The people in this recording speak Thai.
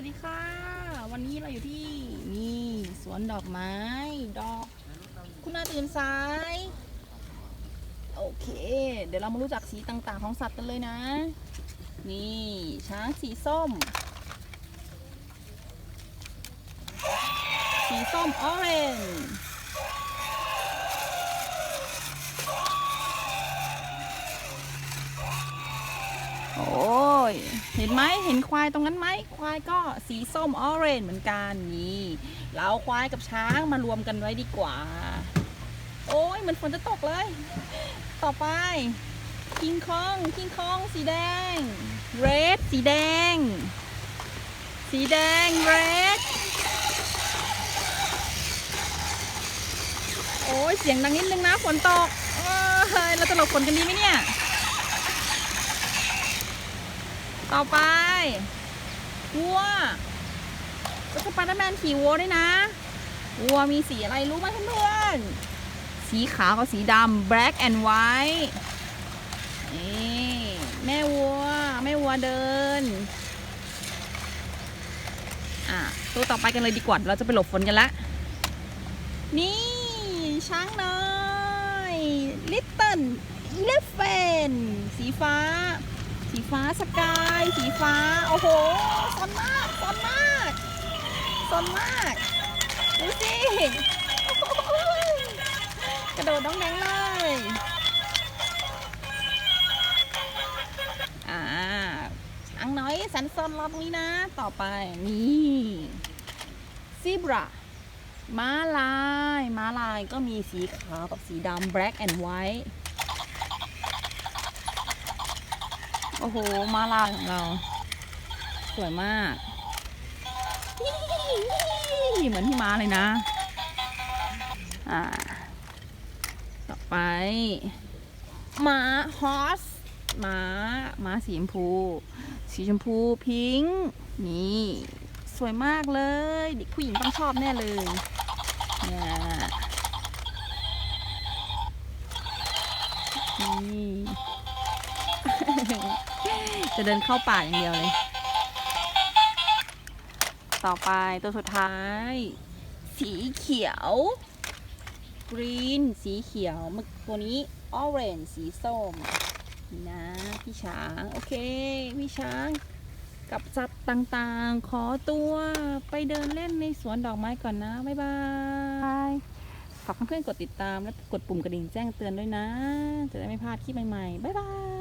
วัสดีค่ะ วันนี้เราอยู่ที่นี่สวนดอกไม้ ดอก คุณอาตื่นสาย โอเค เดี๋ยวเรามารู้จักสีต่างๆของสัตว์กันเลยนะ นี่ช้างสีส้ม สีส้มออเรนจ์โอ้ย เห็นไหมเห็นควายตรงนั้นไหมควายก็สีส้มออเรนจ์เหมือนกันนี่เราเอาควายกับช้างมารวมกันไว้ดีกว่า โอ้ยเหมือนฝนจะตกเลย ต่อไปคิงคองคิงคองสีแดงเรดสีแดง สีแดงเรดโอ้ยเสียงดังนิดนึงนะฝนตกเอ้ยเราจะหลบฝนกันดีไหมเนี่ย ต่อไปวัวก็สไปเดอร์แมนขี่วัวด้วยนะ วัวมีสีอะไรรู้ไหมเพื่อนๆสีขาวกับสีดำ black and white นี่แม่วัว แม่วัวเดิน อะ ตัวต่อไปกันเลยดีกว่า เราจะไปหลบฝนกันละ นี่ ช้างน้อย Little Elephant สีฟ้า สีฟ้าสกาย สีฟ้า โอ้โหสนมากสนมากสนมาก ดูสิกระโดดน้องแดงเลย อ่าช้างน้อยสันซอนรอบนี้นะ ต่อไปนี่ซีบราม้าลาย ม้าลายก็มีสีขาวกับสีดำ black and white โอ้โหม้าลายของเรา สวยมาก เหมือนที่ม้าเลยนะ อ่า ต่อไป ม้าฮอสม้า ม้าสีชมพู สีชมพูพิงค์นี่ สวยมากเลย เด็กผู้หญิงต้องชอบแน่เลยเนี่ยนี่ จะเดินเข้าป่าอย่างเดียวเลย ต่อไปตัวสุดท้าย สีเขียวกรีนสีเขียวเมื่อตัวนี้ออเรนสีส้มนี่นะพี่ช้าง โอเค พี่ช้าง กับสัตว์ต่างๆ ขอตัวไปเดินเล่นในสวนดอกไม้ก่อนนะ บ๊ายบายฝากเพื่อนๆกดติดตามและกดปุ่มกระดิ่งแจ้งเตือนด้วยนะ จะได้ไม่พลาดคลิปใหม่ๆ บ๊ายบาย